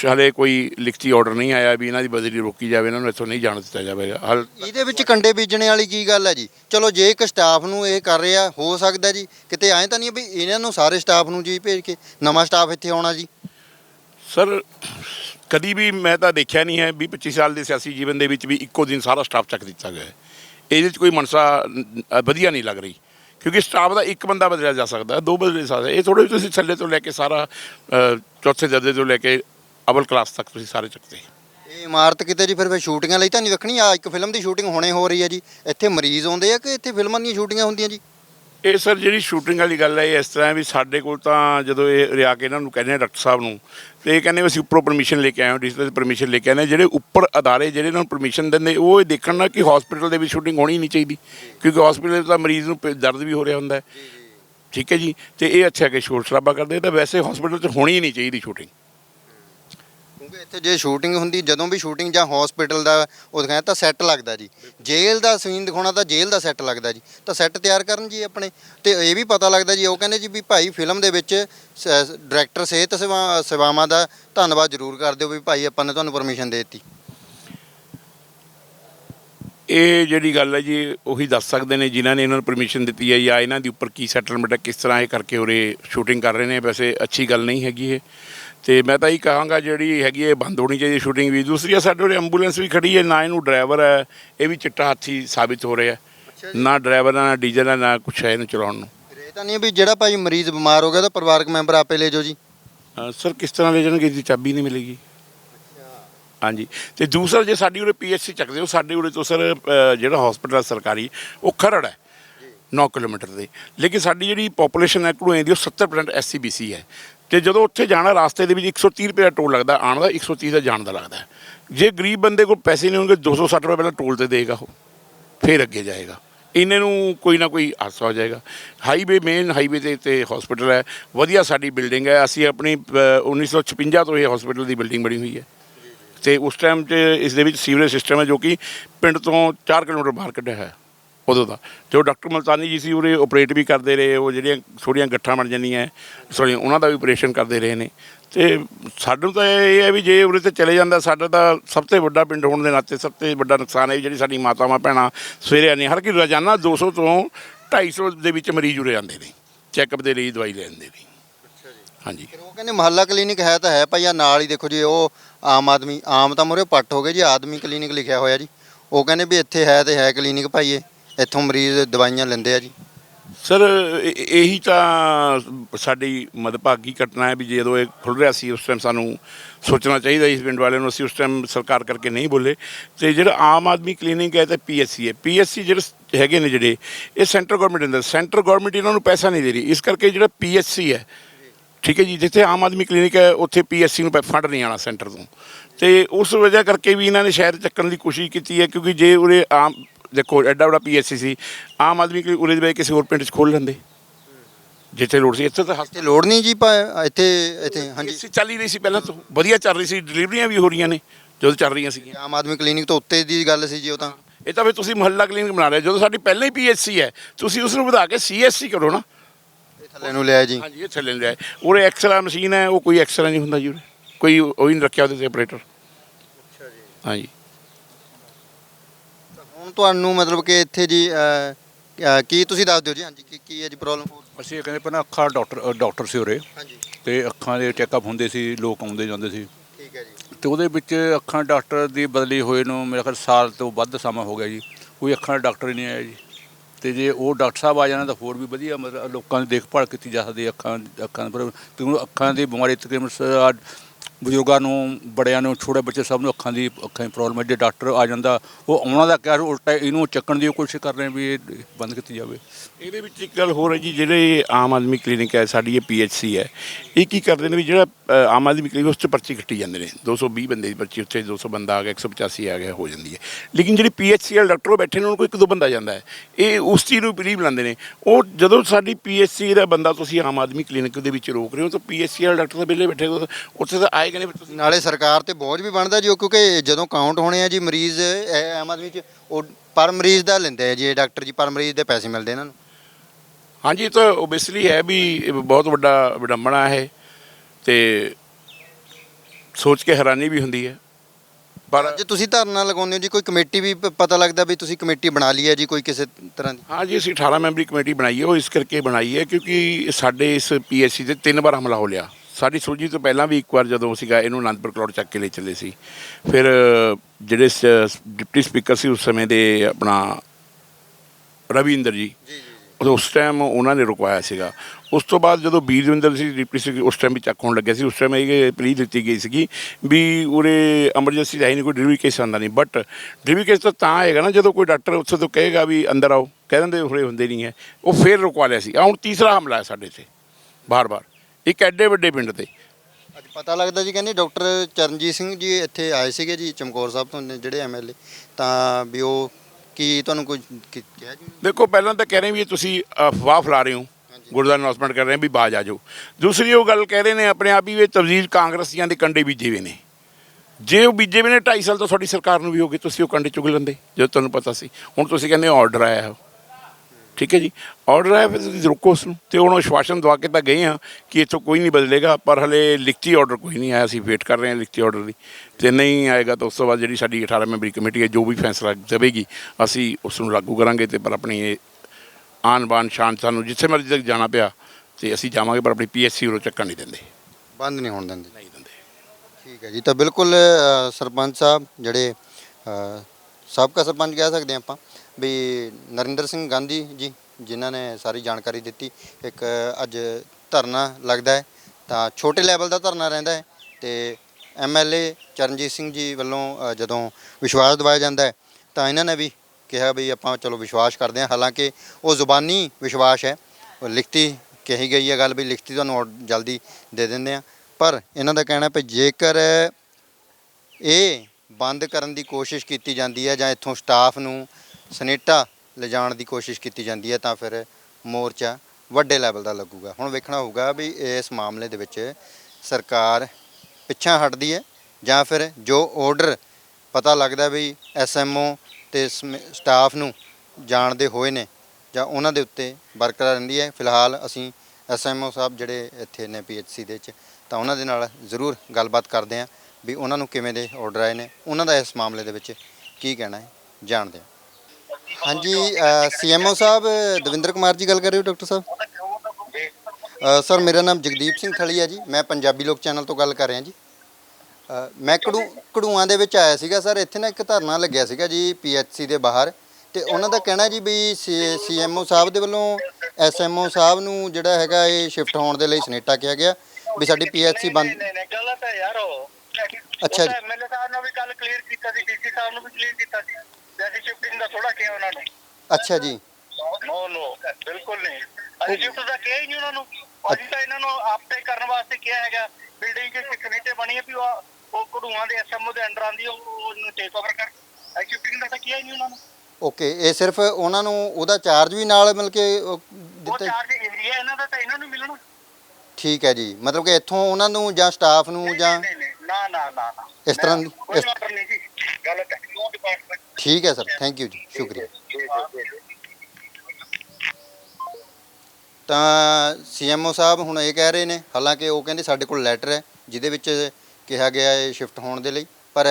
ਹਾਲੇ ਕੋਈ ਲਿਖਤੀ ਆਰਡਰ ਨਹੀਂ ਆਇਆ ਵੀ ਇਹਨਾਂ ਦੀ ਬਦਲੀ ਰੋਕੀ ਜਾਵੇ ਇਹਨਾਂ ਨੂੰ ਇੱਥੋਂ ਨਹੀਂ ਜਾਣ ਦਿੱਤਾ ਜਾਵੇਗਾ ਹਾਲ ਇਹਦੇ ਵਿੱਚ ਕੰਡੇ ਬੀਜਣੇ ਵਾਲੀ ਕੀ ਗੱਲ ਹੈ ਜੀ? ਚਲੋ ਜੇ ਇੱਕ ਸਟਾਫ ਨੂੰ ਇਹ ਕਰ ਰਿਹਾ ਹੋ ਸਕਦਾ ਜੀ। ਕਿਤੇ ਐਂ ਤਾਂ ਨਹੀਂ ਵੀ ਇਹਨਾਂ ਨੂੰ ਸਾਰੇ ਸਟਾਫ ਨੂੰ ਜੀ ਭੇਜ ਕੇ ਨਵਾਂ ਸਟਾਫ ਇੱਥੇ ਆਉਣਾ ਜੀ? ਸਰ ਕਦੀ ਵੀ ਮੈਂ ਤਾਂ ਦੇਖਿਆ ਨਹੀਂ ਹੈ ਵੀ 25 ਸਾਲ ਦੇ ਸਿਆਸੀ ਜੀਵਨ ਦੇ ਵਿੱਚ ਵੀ ਇੱਕੋ ਦਿਨ ਸਾਰਾ ਸਟਾਫ ਚੱਕ ਦਿੱਤਾ ਗਿਆ ਹੈ। ਇਹਦੇ 'ਚ ਕੋਈ ਮਨਸਾ ਵਧੀਆ ਨਹੀਂ ਲੱਗ ਰਹੀ। ਕਿਉਂਕਿ ਸਟਾਫ ਦਾ ਇੱਕ ਬੰਦਾ ਬਦਲਿਆ ਜਾ ਸਕਦਾ, ਦੋ ਬਦਲੇ ਸਕਦਾ। ਇਹ ਥੋੜੇ ਤੁਸੀਂ ਥੱਲੇ ਤੋਂ ਲੈ ਕੇ ਸਾਰਾ ਚੌਥੇ ਦਰਜੇ ਤੋਂ ਲੈ ਕੇ ਅਵਲ ਕਲਾਸ ਤੱਕ ਤੁਸੀਂ ਸਾਰੇ ਚੱਕਦੇ ਇਹ ਇਮਾਰਤ ਕਿਤੇ ਜੀ, ਫਿਰ ਫਿਰ ਸ਼ੂਟਿੰਗਾਂ ਲਈ ਤਾਂ ਨਹੀਂ ਰੱਖਣੀ। ਆ ਇੱਕ ਫਿਲਮ ਦੀ ਸ਼ੂਟਿੰਗ ਹੁਣੇ ਹੋ ਰਹੀ ਹੈ ਜੀ। ਇੱਥੇ ਮਰੀਜ਼ ਆਉਂਦੇ ਆ ਕਿ ਇੱਥੇ ਫਿਲਮਾਂ ਦੀਆਂ ਸ਼ੂਟਿੰਗਾਂ ਹੁੰਦੀਆਂ ਜੀ? ਇਹ ਸਰ ਜਿਹੜੀ ਸ਼ੂਟਿੰਗ ਵਾਲੀ ਗੱਲ ਹੈ ਇਹ ਇਸ ਤਰ੍ਹਾਂ ਹੈ ਵੀ ਸਾਡੇ ਕੋਲ ਤਾਂ ਜਦੋਂ ਇਹ ਰਿਆ ਕੇ ਇਹਨਾਂ ਨੂੰ ਕਹਿੰਦੇ ਆ ਡਾਕਟਰ ਸਾਹਿਬ ਨੂੰ ਤੇ ਇਹ ਕਹਿੰਦੇ ਵੀ ਅਸੀਂ ਉੱਪਰੋਂ ਪਰਮਿਸ਼ਨ ਲੈ ਕੇ ਆਏ ਹਾਂ ਡਿਜੀਟਲ ਪਰਮਿਸ਼ਨ ਲੈ ਕੇ ਆਏ ਹਾਂ ਜਿਹੜੇ ਉੱਪਰ ਅਦਾਰੇ ਜਿਹੜੇ ਇਹਨਾਂ ਨੂੰ ਪਰਮਿਸ਼ਨ ਦਿੰਦੇ ਉਹ ਇਹ ਦੇਖਣ ਨਾ ਕਿ ਹਸਪੀਟਲ ਦੇ ਵਿੱਚ ਸ਼ੂਟਿੰਗ ਹੋਣੀ ਨਹੀਂ ਚਾਹੀਦੀ ਕਿਉਂਕਿ ਹਸਪੀਟਲ ਤਾਂ ਮਰੀਜ਼ ਨੂੰ ਪ- ਦਰਦ ਵੀ ਹੋ ਰਿਹਾ ਹੁੰਦਾ ਹੈ। ਠੀਕ ਹੈ ਜੀ ਤੇ ਇਹ ਅੱਛਾ ਕਿ ਸ਼ੋਰ ਸ਼ਰਾਬਾ ਕਰਦੇ ਤਾਂ ਵੈਸੇ ਹਸਪੀਟਲ 'ਚ ਹੋਣੀ ਹੀ ਨਹੀਂ ਚਾਹੀਦੀ ਸ਼ੂਟਿੰਗ ਕਿਉਂਕਿ ਇੱਥੇ ਜੇ ਸ਼ੂਟਿੰਗ ਹੁੰਦੀ, ਜਦੋਂ ਵੀ ਸ਼ੂਟਿੰਗ ਜਾਂ ਹਸਪੀਟਲ ਦਾ ਉਹ ਦਿਖਾਇਆ, ਤਾਂ ਸੈੱਟ ਲੱਗਦਾ ਜੀ। ਜੇਲ੍ਹ ਦਾ ਸੀਨ ਦਿਖਾਉਣਾ ਤਾਂ ਜੇਲ੍ਹ ਦਾ ਸੈੱਟ ਲੱਗਦਾ ਜੀ। ਤਾਂ ਸੈੱਟ ਤਿਆਰ ਕਰਨ ਜੀ ਆਪਣੇ। ਤੇ ਇਹ ਵੀ ਪਤਾ ਲੱਗਦਾ ਜੀ, ਉਹ ਕਹਿੰਦੇ ਜੀ ਵੀ ਭਾਈ ਫਿਲਮ ਦੇ ਵਿੱਚ ਡਾਇਰੈਕਟਰ ਸਿਹਤ ਸੇਵਾ, ਸੇਵਾਵਾਂ ਦਾ ਧੰਨਵਾਦ ਜ਼ਰੂਰ ਕਰ ਦਿਓ ਵੀ ਭਾਈ ਆਪਾਂ ਨੇ ਤੁਹਾਨੂੰ ਪਰਮਿਸ਼ਨ ਦੇ ਦਿੱਤੀ। ਇਹ ਜਿਹੜੀ ਗੱਲ ਹੈ ਜੀ, ਉਹੀ ਦੱਸ ਸਕਦੇ ਨੇ ਜਿਨ੍ਹਾਂ ਨੇ ਇਹਨਾਂ ਨੂੰ ਪਰਮਿਸ਼ਨ ਦਿੱਤੀ ਹੈ ਜਾਂ ਇਹਨਾਂ ਦੇ ਉੱਪਰ ਕੀ ਸੈਟਲਮੈਂਟ ਹੈ, ਕਿਸ ਤਰ੍ਹਾਂ ਇਹ ਕਰਕੇ ਉਰੇ ਸ਼ੂਟਿੰਗ ਕਰ ਰਹੇ ਨੇ। ਵੈਸੇ ਅੱਛੀ ਗੱਲ ਨਹੀਂ ਹੈਗੀ ਇਹ। ਤੇ ਮੈਂ ਤਾਂ ਇਹ ਕਹਾਂਗਾ ਜਿਹੜੀ ਹੈਗੀ ਇਹ ਬੰਦ ਹੋਣੀ ਚਾਹੀਦੀ ਸ਼ੂਟਿੰਗ ਵੀ। ਦੂਸਰੀ ਆ ਸਾਡੇ ਉਰੇ ਐਂਬੂਲੈਂਸ ਵੀ ਖੜੀ ਹੈ ਨਾ ਇਹਨੂੰ ਡਰਾਈਵਰ ਹੈ ਇਹ ਵੀ ਚਿੱਟਾ ਹਾਥੀ ਸਾਬਿਤ ਹੋ ਰਿਹਾ ਨਾ ਡਰਾਈਵਰ ਨਾ ਡੀਜ਼ਲ ਹੈ, ਨਾ ਕੁਛ ਹੈ ਇਹਨੂੰ ਚਲਾਉਣ ਨੂੰ। ਇਹ ਤਾਂ ਨਹੀਂ ਵੀ ਜਿਹੜਾ ਭਾਈ ਮਰੀਜ਼ ਬਿਮਾਰ ਹੋ ਗਿਆ ਤਾਂ ਪਰਿਵਾਰਕ ਮੈਂਬਰ ਆਪੇ ਲੈ ਜਾਓ ਜੀ। ਅ, ਸਰ ਕਿਸ ਤਰ੍ਹਾਂ ਲੈ ਜਾਣਗੇ? ਜੀ ਚਾਬੀ ਨਹੀਂ ਮਿਲੇਗੀ। ਹਾਂਜੀ। ਤੇ ਦੂਸਰਾ ਜੇ ਸਾਡੀ ਉਰੇ ਪੀਐਚਸੀ ਚੱਕਦੇ ਹੋ ਸਾਡੇ ਉਰੇ ਤੋਂ ਸਰ ਅ, ਜਿਹੜਾ ਹਸਪੀਟਲ ਸਰਕਾਰੀ ਉਹ ਖਰੜ ਹੈ। 9 ਕਿਲੋਮੀਟਰ ਦੇ। ਲੇਕਿਨ ਸਾਡੀ ਜਿਹੜੀ ਪੋਪੂਲੇਸ਼ਨ ਹੈ ਘੜੂਏ ਦੀ ਉਹ 70% ਐਸਸੀਬੀਸੀ ਹੈ। ਤੇ ਜਦੋਂ ਉੱਥੇ ਜਾਣਾ ਰਾਸਤੇ ਦੇ ਵਿੱਚ 130 ਰੁਪਏ ਦਾ ਟੋਲ ਲੱਗਦਾ ਆਉਣ ਦਾ 130 ਦਾ ਜਾਣ ਦਾ ਲੱਗਦਾ ਜੇ ਗਰੀਬ ਬੰਦੇ ਕੋਲ ਪੈਸੇ ਨਹੀਂ ਹੋਣਗੇ 260 ਰੁਪਏ ਪਹਿਲਾਂ ਟੋਲ ਤੇ ਦੇਗਾ ਉਹ ਫਿਰ ਅੱਗੇ ਜਾਏਗਾ। ਇਹਨੇ ਨੂੰ ਕੋਈ ਨਾ ਕੋਈ ਹਾਦਸਾ ਹੋ ਜਾਏਗਾ। ਹਾਈਵੇ ਮੇਨ ਹਾਈਵੇ ਤੇ ਤੇ ਹਸਪੀਟਲ ਹੈ ਵਧੀਆ ਸਾਡੀ ਬਿਲਡਿੰਗ ਹੈ। ਅਸੀਂ ਆਪਣੀ ਅ, 1956 ਤੋਂ ਇਹ ਹਸਪੀਟਲ ਦੀ ਬਿਲਡਿੰਗ ਬਣੀ ਹੋਈ ਹੈ। ਤੇ ਉਸ ਟਾਈਮ 'ਚ ਇਸ ਦੇ ਵਿੱਚ ਸੀਵਰੇਜ ਸਿਸਟਮ ਹੈ ਜੋ ਕਿ ਪਿੰਡ ਤੋਂ 4 ਕਿਲੋਮੀਟਰ ਬਾਹਰ ਕੱਢਿਆ ਹੈ। ਉਦੋਂ ਦਾ। ਤੇ ਉਹ ਡਾਕਟਰ ਮਲਤਾਨੀ ਜੀ ਸੀ ਉਰੇ ਆਪਰੇਟ ਵੀ ਕਰਦੇ ਰਹੇ ਉਹ ਜਿਹੜੀਆਂ ਥੋੜੀਆਂ ਗੱਠਾਂ ਬਣ ਜਾਂਦੀਆਂ ਸੋਰੀ ਉਹਨਾਂ ਦਾ ਵੀ ਆਪਰੇਸ਼ਨ ਕਰਦੇ ਰਹੇ ਨੇ। ਤੇ ਸਾਨੂੰ ਤਾਂ ਇਹ ਹੈ ਵੀ ਜੇ ਉਰੇ ਤੇ ਚਲੇ ਜਾਂਦਾ ਸਾਡਾ ਤਾਂ ਸਭ ਤੋਂ ਵੱਡਾ ਪਿੰਡ ਹੋਣ ਦੇ ਨਾਤੇ ਸਭ ਤੋਂ ਵੱਡਾ ਨੁਕਸਾਨ ਹੈ ਜਿਹੜੀ ਸਾਡੀ ਮਾਤਾਵਾਂ ਭੈਣਾਂ ਸਵੇਰੇ ਆਉਂਦੀਆਂ। ਹਰ ਕਿ ਰੋਜ਼ਾਨਾ 200 ਤੋਂ 250 ਦੇ ਵਿੱਚ ਮਰੀਜ਼ ਉਰੇ ਆਉਂਦੇ ਨੇ ਚੈੱਕਅਪ ਦੇ ਲਈ ਦਵਾਈ ਲੈਣ ਦੇ ਲਈ। ਹਾਂਜੀ। ਫਿਰ ਉਹ ਕਹਿੰਦੇ ਮਹੱਲਾ ਕਲੀਨਿਕ ਹੈ ਤਾਂ ਹੈ ਭਾਈ ਆ ਨਾਲ ਹੀ ਦੇਖੋ ਜੀ ਉਹ ਆਮ ਆਦਮੀ ਆਮ ਤਾਂ ਮੁਰੇ ਪੱਟ ਹੋ ਗਏ ਜੀ ਆਦਮੀ ਕਲੀਨਿਕ ਲਿਖਿਆ ਹੋਇਆ ਜੀ। ਉਹ ਕਹਿੰਦੇ ਵੀ ਇੱਥੇ ਹੈ ਤੇ ਹੈ ਕਲੀਨਿਕ ਭਾਈ ਇਹ। ਇੱਥੋਂ ਮਰੀਜ਼ ਦਵਾਈਆਂ ਲੈਂਦੇ ਆ ਜੀ। ਸਰ, ਇਹ- ਇਹੀ ਤਾਂ ਸਾਡੀ ਮਦਭਾਗੀ ਘਟਨਾ ਹੈ ਵੀ ਜਦੋਂ ਇਹ ਖੁੱਲ ਰਿਹਾ ਸੀ, ਉਸ ਟਾਈਮ ਸਾਨੂੰ ਸੋਚਣਾ ਚਾਹੀਦਾ ਇਸ ਪਿੰਡ ਵਾਲਿਆਂ ਨੂੰ। ਅਸੀਂ ਉਸ ਟਾਈਮ ਸਰਕਾਰ ਕਰਕੇ ਨਹੀਂ ਬੋਲੇ। ਤੇ ਜਿਹੜਾ ਆਮ ਆਦਮੀ ਕਲੀਨਿਕ ਹੈ ਤੇ ਪੀਐਸਸੀ ਹੈ। ਪੀਐਸਸੀ ਜਿਹੜੇ ਹੈਗੇ ਨੇ ਜਿਹੜੇ, ਇਹ ਸੈਂਟਰ ਗਵਰਨਮੈਂਟ ਦੇ ਸੈਂਟਰ ਗਵਰਨਮੈਂਟ ਇਹਨਾਂ ਨੂੰ ਪੈਸਾ ਨਹੀਂ ਦੇ ਰਹੀ। ਇਸ ਕਰਕੇ ਜਿਹੜਾ ਪੀਐਸਸੀ ਹੈ, ਠੀਕ ਹੈ ਜੀ, ਜਿੱਥੇ ਆਮ ਆਦਮੀ ਕਲੀਨਿਕ ਹੈ, ਉੱਥੇ ਪੀਐਸਸੀ ਨੂੰ ਪੈ ਫੰਡ ਨਹੀਂ ਆਣਾ ਸੈਂਟਰ ਤੋਂ। ਤੇ ਉਸ ਵਜ੍ਹਾ ਕਰਕੇ ਵੀ ਇਹਨਾਂ ਨੇ ਸ਼ਾਇਦ ਚੱਕਣ ਦੀ ਕੋਸ਼ਿਸ਼ ਕੀਤੀ ਹੈ, ਕਿਉਂਕਿ ਜੇ ਉਰੇ ਆਮ ਦੇਖੋ ਐਡਾ ਵੱਡਾ ਪੀਐਸਸੀ ਸੀ। ਆਮ ਆਦਮੀ ਕਲੀਨਿਕ ਉਰੇ ਦੇ ਕਿਸੇ ਹੋਰ ਪਿੰਡ 'ਚ ਖੋਲ ਲੈਂਦੇ। ਜਿੱਥੇ ਲੋੜ ਸੀ ਇੱਥੇ ਤਾਂ ਤੇ ਲੋੜ ਨਹੀਂ ਜੀ ਭਾ- ਇੱਥੇ ਇੱਥੇ ਹਾਂਜੀ ਹਾਂਜੀ। ਚੱਲ ਹੀ ਰਹੀ ਸੀ ਪਹਿਲਾਂ ਤੋਂ। ਵਧੀਆ ਚੱਲ ਰਹੀ ਸੀ ਡਿਲੀਵਰੀਆਂ ਵੀ ਹੋ ਰਹੀਆਂ ਨੇ ਜਦੋਂ ਚੱਲ ਰਹੀਆਂ ਸੀਗੀਆਂ। ਆਮ ਆਦਮੀ ਕਲੀਨਿਕ ਤੋਂ ਉੱਤੇ ਦੀ ਗੱਲ ਸੀ ਜੀ ਉਹ ਤਾਂ। ਇਹ ਤਾਂ ਫਿਰ ਤੁਸੀਂ ਮੁਹੱਲਾ ਕਲੀਨਿਕ ਬਣਾ ਲਿਆ। ਜਦੋਂ ਸਾਡੀ ਪਹਿਲਾਂ ਹੀ ਪੀਐਸਸੀ ਹੈ ਤੁਸੀਂ ਉਸ ਨੂੰ ਵਧਾ ਕੇ ਸੀਐਸਸੀ ਕਰੋ ਨਾ। ਇਹ ਥੱਲੇ ਨੂੰ ਲਿਆ ਜੀ। ਹਾਂਜੀ ਇਹ ਥੱਲੇ ਨੂੰ ਲਿਆਏ ਉਰੇ ਐਕਸਰਾ ਮਸ਼ੀਨ ਹੈ ਉਹ ਕੋਈ ਐਕਸਰਾ ਨਹੀਂ ਹੁੰਦਾ ਜੀ ਉਰੇ। ਕੋਈ ਉਹ ਹੀ ਨਹੀਂ ਰੱਖਿਆ ਉਹਦੇ ਤੇ ਆਪਰੇਟਰ ਅੱਛਾ ਜੀ। ਹਾਂਜੀ। ਤੁਹਾਨੂੰ ਮਤਲਬ ਕਿ ਇੱਥੇ ਜੀ ਕੀ ਤੁਸੀਂ ਦੱਸ ਦਿਓ ਜੀ? ਹਾਂਜੀ ਕੀ ਕੀ ਹੈ ਜੀ ਪ੍ਰੋਬਲਮ ਅਸੀਂ ਇਹ ਕਹਿੰਦੇ ਪਹਿਲਾਂ ਅੱਖਾਂ ਡਾਕਟਰ ਅ, ਡਾਕਟਰ ਸੀ ਉਰੇ। ਹਾਂਜੀ। ਤੇ ਅੱਖਾਂ ਦੇ ਚੈੱਕਅਪ ਹੁੰਦੇ ਸੀ ਲੋਕ ਆਉਂਦੇ ਜਾਂਦੇ ਸੀ। ਠੀਕ ਹੈ ਜੀ। ਤੇ ਉਹਦੇ ਵਿੱਚ ਅੱਖਾਂ ਡਾਕਟਰ ਦੀ ਬਦਲੀ ਹੋਏ ਨੂੰ ਮੇਰਾ ਖਿਆਲ ਸਾਲ ਤੋਂ ਵੱਧ ਸਮਾਂ ਹੋ ਗਿਆ ਜੀ। ਕੋਈ ਅੱਖਾਂ ਦਾ ਡਾਕਟਰ ਹੀ ਨਹੀਂ ਆਇਆ ਜੀ। ਤੇ ਜੇ ਉਹ ਡਾਕਟਰ ਸਾਹਿਬ ਆ ਜਾਣਾ ਤਾਂ ਹੋਰ ਵੀ ਵਧੀਆ ਮਤਲਬ ਲੋਕਾਂ ਦੀ ਦੇਖਭਾਲ ਕੀਤੀ ਜਾ ਸਕਦੀ ਹੈ ਅੱਖਾਂ ਅੱਖਾਂ ਪਰ ਕਿਉਂਕਿ ਅੱਖਾਂ ਦੀ ਬਿਮਾਰੀ ਤਕਰੀਬਨ ਸ- ਬਜ਼ੁਰਗਾਂ ਨੂੰ ਬੜਿਆਂ ਨੂੰ ਛੋਟੇ ਬੱਚੇ ਸਭ ਨੂੰ ਅੱਖਾਂ ਦੀ ਅੱਖਾਂ ਦੀ ਪ੍ਰੋਬਲਮ ਹੈ। ਜੇ ਡਾਕਟਰ ਆ ਜਾਂਦਾ ਉਹ ਉਹਨਾਂ ਦਾ ਕਹਿ ਉਲਟਾ ਇਹਨੂੰ ਚੱਕਣ ਦੀ ਕੋਸ਼ਿਸ਼ ਕਰ ਰਹੇ ਵੀ ਇਹ ਬੰਦ ਕੀਤੀ ਜਾਵੇ। ਇਹਦੇ ਵਿੱਚ ਇੱਕ ਗੱਲ ਹੋਰ ਹੈ ਜੀ ਜਿਹੜੇ ਆਮ ਆਦਮੀ ਕਲੀਨਿਕ ਹੈ ਸਾਡੀ ਇਹ ਪੀਐਚਸੀ ਹੈ ਇਹ ਕੀ ਕਰਦੇ ਨੇ ਵੀ ਜਿਹੜਾ ਆਮ ਆਦਮੀ ਕਲੀਨਿਕ ਉਸ 'ਚ ਪਰਚੀ ਕੱਟੀ ਜਾਂਦੇ ਨੇ। 220 ਬੰਦੇ ਦੀ ਪਰਚੀ ਉੱਥੇ 200 ਬੰਦਾ ਆ ਗਿਆ 185 ਆ ਗਿਆ ਹੋ ਜਾਂਦੀ ਹੈ। ਲੇਕਿਨ ਜਿਹੜੀ ਪੀਐਚਸੀ ਵਾਲੇ ਡਾਕਟਰ ਉਹ ਬੈਠੇ ਨੇ ਉਹਨਾਂ ਕੋਲ ਇੱਕ ਦੋ ਬੰਦਾ ਜਾਂਦਾ ਹੈ। ਇਹ ਉਸ ਚੀਜ਼ ਨੂੰ ਬਿਲੀਵ ਲਾਉਂਦੇ ਨੇ। ਉਹ ਜਦੋਂ ਸਾਡੀ ਪੀਐਚਸੀ ਦਾ ਬੰਦਾ ਤੁਸੀਂ ਆਮ ਆਦਮੀ ਕਲੀਨਿਕ ਦੇ ਵਿੱਚ ਰੋਕ ਰਹੇ ਹੋ ਤਾਂ ਪੀਐਚਸੀ ਵਾਲੇ ਡਾਕਟਰ ਤਾਂ ਬਿੱਲੇ ਬੈਠੇ ਹੋਏ, ਉੱਥੇ ਤਾਂ ਆਏਗਾ ਨਹੀਂ ਵੀ ਤੁਸੀਂ? ਨਾਲੇ ਸਰਕਾਰ ਤੇ ਬੋਝ ਵੀ ਬਣਦਾ ਜੀ ਉਹ ਕਿਉਂਕਿ ਜਦੋਂ ਕਾਊਂਟ ਹੋਣੇ ਆ ਜੀ ਮਰੀਜ਼ ਇਹ ਆਮ ਆਦਮੀ ਚ ਉਹ ਪਰ ਮਰੀਜ਼ ਦਾ ਲੈਂਦੇ ਆ ਜੀ ਇਹ ਡਾਕਟਰ ਜੀ ਪਰ ਮਰੀਜ਼ ਦੇ ਪੈਸੇ ਮਿਲਦੇ ਇਹਨਾਂ ਨੂੰ। ਹਾਂਜੀ ਤਾਂ ਓਬਵੀਅਸਲੀ ਹੈ ਵੀ ਇਹ ਬਹੁਤ ਵੱਡਾ ਵਿਡੰਬਣਾ ਹੈ ਤੇ ਸੋਚ ਕੇ ਹੈਰਾਨੀ ਵੀ ਹੁੰਦੀ ਹੈ। ਪਰ ਜੇ ਤੁਸੀਂ ਧਰਨਾ ਲਗਾਉਂਦੇ ਹੋ ਜੀ ਕੋਈ ਕਮੇਟੀ ਵੀ ਪ- ਪਤਾ ਲੱਗਦਾ ਵੀ ਤੁਸੀਂ ਕਮੇਟੀ ਬਣਾ ਲਈ ਹੈ ਜੀ ਕੋਈ ਕਿਸੇ ਤਰ੍ਹਾਂ ਦੀ? ਹਾਂ ਜੀ ਅਸੀਂ 18 ਮੈਂਬਰੀ ਕਮੇਟੀ ਬਣਾਈ ਹੈ ਉਹ ਇਸ ਕਰਕੇ ਬਣਾਈ ਹੈ ਕਿਉਂਕਿ ਸਾਡੇ ਇਸ ਪੀਐਸਸੀ ਤੇ ਤਿੰਨ ਵਾਰ ਹਮਲਾ ਹੋ ਲਿਆ। ਸਾਡੀ ਸੂਜੀ ਤੋਂ ਪਹਿਲਾਂ ਵੀ ਇੱਕ ਵਾਰ ਜਦੋਂ ਸੀਗਾ ਇਹਨੂੰ ਅਨੰਦਪੁਰ ਕਲੌੜ ਚੱਕ ਕੇ ਲੈ ਚੱਲੇ ਸੀ। ਫਿਰ ਜਿਹੜੇ ਡਿਪਟੀ ਸਪੀਕਰ ਸੀ ਉਸ ਸਮੇਂ ਦੇ ਆਪਣਾ ਰਵਿੰਦਰ ਜੀ ਜੀ ਉਸ ਟਾਈਮ ਉਹਨਾਂ ਨੇ ਰੁਕਵਾਇਆ ਸੀਗਾ। ਉਸ ਤੋਂ ਬਾਅਦ ਜਦੋਂ ਬੀਰਵਿੰਦਰ ਸੀ ਡਿਪਟੀ ਸੀ ਉਸ ਟਾਈਮ ਵੀ ਚੱਕ ਹੋਣ ਲੱਗਿਆ ਸੀ। ਉਸ ਟਾਈਮ ਇਹ ਪਲੀ ਦਿੱਤੀ ਗਈ ਸੀਗੀ ਵੀ ਉਰੇ ਐਮਰਜੈਂਸੀ ਹੀ ਨਹੀਂ ਕੋਈ ਡਿਲੀਵਰੀ ਕੇਸ ਆਉਂਦਾ ਨਹੀਂ ਬਟ ਡਿਲੀਵਰੀ ਕੇਸ ਤਾਂ ਤਾਂ ਆਏਗਾ ਨਾ ਜਦੋਂ ਕੋਈ ਡਾਕਟਰ ਉੱਥੇ ਤੋਂ ਕਹੇਗਾ ਵੀ ਅੰਦਰ ਆਓ ਕਹਿ ਦਿੰਦੇ ਹੋਰੇ ਹੁੰਦੇ ਨਹੀਂ ਹੈ। ਉਹ ਫੇਰ ਰੁਕਵਾ ਲਿਆ ਸੀ। ਹੁਣ ਤੀਸਰਾ ਹਮਲਾ ਹੈ ਸਾਡੇ ਤੇ ਬਾਰ-ਬਾਰ। ਇੱਕ ਐਡੇ ਵੱਡੇ ਪਿੰਡ ਤੇ। ਅੱਜ ਪਤਾ ਲੱਗਦਾ ਜੀ ਕਹਿੰਦੇ ਡਾਕਟਰ ਚਰਨਜੀਤ ਸਿੰਘ ਜੀ ਇੱਥੇ ਆਏ ਸੀਗੇ ਜੀ ਚਮਕੌਰ ਸਾਹਿਬ ਤੋਂ ਨੇ ਜਿਹੜੇ ਐਮਐਲਏ ਤਾਂ ਵੀ ਉਹ ਕੀ ਤੁਹਾਨੂੰ ਕੋਈ ਕੀ- ਕਿਹਾ ਜੀ? ਦੇਖੋ ਪਹਿਲਾਂ ਤਾਂ ਕਹਿ ਰਹੇ ਵੀ ਤੁਸੀਂ ਅਫਵਾਹ ਫੈਲਾ ਰਹੇ ਹੋ। ਗੁਰੂ ਦਾ ਅਨਾਉਂਸਮੈਂਟ ਕਰ ਰਹੇ ਵੀ ਬਾਜ ਆ ਜਾਓ। ਦੂਸਰੀ ਉਹ ਗੱਲ ਕਹਿ ਰਹੇ ਨੇ ਆਪਣੇ ਆਪ ਹੀ ਵੀ ਤਬਦੀਲ ਕਾਂਗਰਸੀਆਂ ਦੇ ਕੰਡੇ ਬੀਜੇ ਹੋਏ ਨੇ। ਜੇ ਉਹ ਬੀਜੇ ਹੋਏ ਨੇ 2.5 ਸਾਲ ਤੋਂ ਤੁਹਾਡੀ ਸਰਕਾਰ ਨੂੰ ਵੀ ਹੋ ਗਏ ਤੁਸੀਂ ਉਹ ਕੰਡੇ ਚੁਗ ਲੈਂਦੇ ਜਦੋਂ ਤੁਹਾਨੂੰ ਪਤਾ ਸੀ। ਹੁਣ ਤੁਸੀਂ ਕਹਿੰਦੇ ਆਰਡਰ ਆਇਆ ਹੈ। ਠੀਕ ਹੈ ਜੀ। ਆਰਡਰ ਆਇਆ ਫਿਰ ਤੁਸੀਂ ਰੋਕੋ ਉਸ ਨੂੰ। ਤੇ ਹੁਣ ਵਿਸ਼ਵਾਸਨ ਦਵਾ ਕੇ ਤਾਂ ਗਏ ਆ ਕਿ ਇੱਥੋਂ ਕੋਈ ਨਹੀਂ ਬਦਲੇਗਾ ਪਰ ਹਲੇ ਲਿਖਤੀ ਆਰਡਰ ਕੋਈ ਨਹੀਂ ਆਇਆ। ਅਸੀਂ ਵੇਟ ਕਰ ਰਹੇ ਹਾਂ ਲਿਖਤੀ ਆਰਡਰ ਦੀ। ਤੇ ਨਹੀਂ ਆਏਗਾ ਤਾਂ ਉਸ ਤੋਂ ਬਾਅਦ ਜਿਹੜੀ ਸਾਡੀ 18 ਮੈਂਬਰੀ ਕਮੇਟੀ ਹੈ ਜੋ ਵੀ ਫੈਸਲਾ ਦੇਵੇਗੀ ਅਸੀਂ ਉਸ ਨੂੰ ਲਾਗੂ ਕਰਾਂਗੇ ਤੇ ਪਰ ਆਪਣੀ ਇਹ ਆਨ ਬਾਨ ਸ਼ਾਨ ਸਾਨੂੰ ਜਿੱਥੇ ਮਰਜ਼ੀ ਤੱਕ ਜਾਣਾ ਪਿਆ ਤੇ ਅਸੀਂ ਜਾਵਾਂਗੇ ਪਰ ਆਪਣੀ ਪੀਐਸਸੀ ਉਰੋਂ ਚੱਕਣ ਨਹੀਂ ਦਿੰਦੇ। ਬੰਦ ਨਹੀਂ ਹੋਣ ਦਿੰਦੇ। ਨਹੀਂ ਦਿੰਦੇ। ਠੀਕ ਹੈ ਜੀ ਤਾਂ ਬਿਲਕੁਲ ਸਰਪੰਚ ਸਾਹਿਬ ਜਿਹੜੇ ਸਾਬਕਾ ਸਰਪੰਚ ਕਹਿ ਸਕਦੇ ਹਾਂ ਆਪਾਂ ਵੀ ਨਰਿੰਦਰ ਸਿੰਘ ਗਾਂਧੀ ਜੀ, ਜਿਨ੍ਹਾਂ ਨੇ ਸਾਰੀ ਜਾਣਕਾਰੀ ਦਿੱਤੀ, ਇੱਕ ਅੱਜ ਧਰਨਾ ਲੱਗਦਾ ਹੈ, ਤਾਂ ਛੋਟੇ ਲੈਵਲ ਦਾ ਧਰਨਾ ਰਹਿੰਦਾ ਹੈ ਤੇ ਐਮਐਲਏ ਚਰਨਜੀਤ ਸਿੰਘ ਜੀ ਵੱਲੋਂ ਜਦੋਂ ਵਿਸ਼ਵਾਸ ਦਿਵਾਇਆ ਜਾਂਦਾ ਹੈ, ਤਾਂ ਇਹਨਾਂ ਨੇ ਵੀ ਕਿਹਾ ਵੀ ਆਪਾਂ ਚਲੋ ਵਿਸ਼ਵਾਸ ਕਰਦੇ ਹਾਂ, ਹਾਲਾਂਕਿ ਉਹ ਜ਼ੁਬਾਨੀ ਵਿਸ਼ਵਾਸ ਹੈ, ਉਹ ਲਿਖਤੀ ਕਹੀ ਗਈ ਹੈ ਗੱਲ ਵੀ, ਲਿਖਤੀ ਤੁਹਾਨੂੰ ਔਰ ਜਲਦੀ ਦੇ ਦਿੰਦੇ ਆ ਪਰ ਇਹਨਾਂ ਦਾ ਕਹਿਣਾ ਵੀ ਜੇਕਰ ਇਹ ਬੰਦ ਕਰਨ ਦੀ ਕੋਸ਼ਿਸ਼ ਕੀਤੀ ਜਾਂਦੀ ਹੈ ਜਾਂ ਇੱਥੋਂ ਸਟਾਫ ਨੂੰ ਸਨੇਟਾ ਲਿਜਾਣ ਦੀ ਕੋਸ਼ਿਸ਼ ਕੀਤੀ ਜਾਂਦੀ ਹੈ ਤਾਂ ਫਿਰ ਮੋਰਚਾ ਵੱਡੇ ਲੈਵਲ ਦਾ ਲੱਗੂਗਾ। ਹੁਣ ਵੇਖਣਾ ਹੋਊਗਾ ਵੀ ਇਸ ਮਾਮਲੇ ਦੇ ਵਿੱਚ ਸਰਕਾਰ ਪਿੱਛਾ ਹਟਦੀ ਹੈ ਜਾਂ ਫਿਰ ਜੋ ਆਰਡਰ ਪਤਾ ਲੱਗਦਾ ਵੀ ਐਸਐਮਓ ਤੇ ਸਮੇ- ਸਟਾਫ ਨੂੰ ਜਾਣਦੇ ਹੋਏ ਨੇ ਜਾਂ ਉਹਨਾਂ ਦੇ ਉੱਤੇ ਬਰਕਰਾਰ ਰਹਿੰਦੀ ਹੈ। ਫਿਲਹਾਲ ਅਸੀਂ ਐਸਐਮਓ ਸਾਹਿਬ ਜਿਹੜੇ ਇੱਥੇ ਨੇ ਪੀਐਚਸੀ ਦੇ ਵਿੱਚ ਤਾਂ ਉਹਨਾਂ ਦੇ ਨਾਲ ਜ਼ਰੂਰ ਗੱਲਬਾਤ ਕਰਦੇ ਹਾਂ ਵੀ ਉਹਨਾਂ ਨੂੰ ਕਿਵੇਂ ਦੇ ਆਰਡਰ ਆਏ ਨੇ। ਉਹਨਾਂ ਦਾ ਇਸ ਮਾਮਲੇ ਦੇ ਵਿੱਚ ਕੀ ਕਹਿਣਾ ਹੈ, ਜਾਣਦੇ ਹਾਂ। ਹਾਂਜੀ ਸੀਐਮਓ ਸਾਹਿਬ ਦਵਿੰਦਰ ਕੁਮਾਰ ਜੀ ਗੱਲ ਕਰ ਰਹੇ ਹੋ ਡਾਕਟਰ ਸਾਹਿਬ? ਸਰ ਮੇਰਾ ਨਾਮ ਜਗਦੀਪ ਸਿੰਘ ਥਲੀ ਹੈ ਜੀ ਮੈਂ ਪੰਜਾਬੀ ਲੋਕ ਚੈਨਲ ਤੋਂ ਗੱਲ ਕਰ ਰਿਹਾ ਜੀ। ਮੈਂ ਕੜੂ ਕੜੂਆਂ ਦੇ ਵਿੱਚ ਆਇਆ ਸੀਗਾ ਸਰ ਇੱਥੇ ਨਾ ਇੱਕ ਧਰਨਾ ਲੱਗਿਆ ਸੀਗਾ ਜੀ ਪੀਐਚਸੀ ਦੇ ਬਾਹਰ। ਤੇ ਉਹਨਾਂ ਦਾ ਕਹਿਣਾ ਜੀ ਵੀ ਸੀਐਮਓ ਸਾਹਿਬ ਦੇ ਵੱਲੋਂ ਐਸਐਮਓ ਸਾਹਿਬ ਨੂੰ ਜਿਹੜਾ ਹੈਗਾ ਇਹ ਸ਼ਿਫਟ ਹੋਣ ਦੇ ਲਈ ਸਨੇਟਾ ਕਿਹਾ ਗਿਆ ਵੀ ਸਾਡੀ ਪੀਐਚਸੀ ਬੰਦ ਨਹੀਂ ਨਹੀਂ ਗਲਤ ਹੈ ਯਾਰ ਉਹ। ਅੱਛਾ ਜੀ। ਐਮਐਲਏ ਸਾਹਿਬ ਨਾਲ ਵੀ ਕੱਲ ਕਲੀਅਰ ਕੀਤਾ ਸੀ ਡੀਸੀ ਸਾਹਿਬ ਨੂੰ ਵੀ ਕਲੀਅਰ ਕੀਤਾ ਸੀ। ਵੈਸੇ ਸ਼ਿਫਟਿੰਗ ਦਾ ਥੋੜਾ ਕਿਹਾ ਉਹਨਾਂ ਨੇ। ਅੱਛਾ ਜੀ। ਨੋ ਨੋ ਬਿਲਕੁਲ ਨਹੀਂ। ਅਸੀਂ ਸ਼ਿਫਟ ਦਾ ਕਿਹਾ ਹੀ ਨਹੀਂ ਉਹਨਾਂ ਨੂੰ। ਅਸੀਂ ਤਾਂ ਇਹਨਾਂ ਨੂੰ ਆਪਟੇ ਕਰਨ ਵਾਸਤੇ ਕਿਹਾ ਹੈਗਾ। ਬਿਲਡਿੰਗ ਦੀ ਕਮੇਟੀ ਬਣੀ ਹੈ ਵੀ ਉਹ ਉਹ ਕਢੂਆਂ ਦੇ ਐਸਐਮਓ ਦੇ ਅੰਡਰ ਆਂਦੀ ਉਹ ਉਹਨੂੰ ਟੇਕ ਓਵਰ ਕਰ। ਅਸੀਂ ਸ਼ਿਫਟਿੰਗ ਦਾ ਤਾਂ ਕਿਹਾ ਹੀ ਨਹੀਂ ਉਹਨਾਂ ਨੂੰ। ਓਕੇ ਇਹ ਸਿਰਫ ਉਹਨਾਂ ਨੂੰ ਉਹਦਾ ਚਾਰਜ ਵੀ ਨਾਲ ਮਿਲ ਕੇ ਉਹ ਉਹ ਦਿੱਤਾ। ਚਾਰਜ ਏਰੀਆ ਇਹਨਾਂ ਦਾ ਤਾਂ ਇਹਨਾਂ ਨੂੰ ਮਿਲਣਾ। ਠੀਕ ਹੈ ਜੀ। ਮਤਲਬ ਕਿ ਇੱਥੋਂ ਉਹਨਾਂ ਨੂੰ ਜਾਂ ਸਟਾਫ ਨੂੰ ਜਾਂ ਨਹੀਂ ਨਹੀਂ ਨਾ ਨਾ ਨਾ ਨਾ। ਇਸ ਤਰ੍ਹਾਂ ਕੋਈ ਇਸ- ਮੈਟਰ ਨਹੀਂ ਜੀ ਗਲਤ ਹੈ ਨੋ ਡਿਪਾਰਟਮੈਂਟ ਠੀਕ ਹੈ ਸਰ ਥੈਂਕ ਯੂ ਜੀ, ਸ਼ੁਕਰੀਆ। ਤਾਂ ਸੀਐਮਓ ਸਾਹਿਬ ਹੁਣ ਇਹ ਕਹਿ ਰਹੇ ਨੇ, ਹਾਲਾਂਕਿ ਉਹ ਕਹਿੰਦੇ ਸਾਡੇ ਕੋਲ ਲੈਟਰ ਹੈ, ਜਿਹਦੇ ਵਿੱਚ ਕਿਹਾ ਗਿਆ ਹੈ ਸ਼ਿਫਟ ਹੋਣ ਦੇ ਲਈ, ਪਰ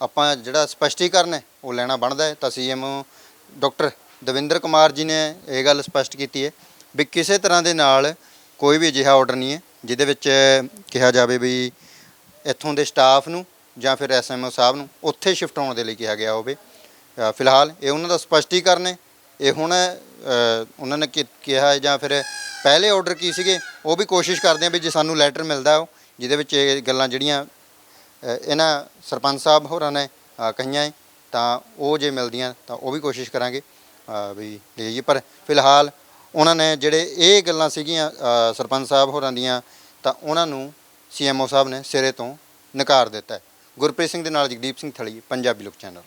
ਆਪਾਂ ਜਿਹੜਾ ਸਪਸ਼ਟੀਕਰਨ ਹੈ, ਉਹ ਲੈਣਾ ਬਣਦਾ ਹੈ। ਤਾਂ ਸੀਐਮਓ ਡਾਕਟਰ ਦਵਿੰਦਰ ਕੁਮਾਰ ਜੀ ਨੇ ਇਹ ਗੱਲ ਸਪਸ਼ਟ ਕੀਤੀ ਹੈ ਵੀ ਕਿਸੇ ਤਰ੍ਹਾਂ ਦੇ ਨਾਲ ਕੋਈ ਵੀ ਅਜਿਹਾ ਆਰਡਰ ਨਹੀਂ ਹੈ, ਜਿਹਦੇ ਵਿੱਚ ਕਿਹਾ ਜਾਵੇ ਵੀ ਇੱਥੋਂ ਦੇ ਸਟਾਫ ਨੂੰ ਜਾਂ ਫਿਰ ਐਸਐਮਓ ਸਾਹਿਬ ਨੂੰ ਉੱਥੇ ਸ਼ਿਫਟ ਹੋਣ ਦੇ ਲਈ ਕਿਹਾ ਗਿਆ ਹੋਵੇ। ਫਿਲਹਾਲ ਇਹ ਉਹਨਾਂ ਦਾ ਸਪਸ਼ਟੀਕਰਨ ਹੈ। ਇਹ ਹੁਣ ਉਹਨਾਂ ਨੇ ਕਿ- ਕਿਹਾ ਹੈ ਜਾਂ ਫਿਰ ਪਹਿਲੇ ਆਰਡਰ ਕੀ ਸੀਗੇ ਉਹ ਵੀ ਕੋਸ਼ਿਸ਼ ਕਰਦੇ ਆ ਵੀ ਜੇ ਸਾਨੂੰ ਲੈਟਰ ਮਿਲਦਾ ਉਹ ਜਿਹਦੇ ਵਿੱਚ ਇਹ ਗੱਲਾਂ ਜਿਹੜੀਆਂ ਇਹਨਾਂ ਸਰਪੰਚ ਸਾਹਿਬ ਹੋਰਾਂ ਨੇ ਕਹੀਆਂ ਹੈ ਤਾਂ ਉਹ ਜੇ ਮਿਲਦੀਆਂ ਤਾਂ ਉਹ ਵੀ ਕੋਸ਼ਿਸ਼ ਕਰਾਂਗੇ ਅ, ਵੀ ਜੀ ਪਰ ਫਿਲਹਾਲ ਉਹਨਾਂ ਨੇ ਜਿਹੜੇ ਇਹ ਗੱਲਾਂ ਸੀਗੀਆਂ ਸਰਪੰਚ ਸਾਹਿਬ ਹੋਰਾਂ ਦੀਆਂ ਤਾਂ ਉਹਨਾਂ ਨੂੰ ਸੀਐਮਓ ਸਾਹਿਬ ਨੇ ਸਿਰੇ ਤੋਂ ਨਕਾਰ ਦਿੱਤਾ ਗੁਰਪ੍ਰੀਤ ਸਿੰਘ ਦੇ ਨਾਲ ਜਗਦੀਪ ਸਿੰਘ ਥਲੀ ਪੰਜਾਬੀ ਲੋਕ ਚੈਨਲ।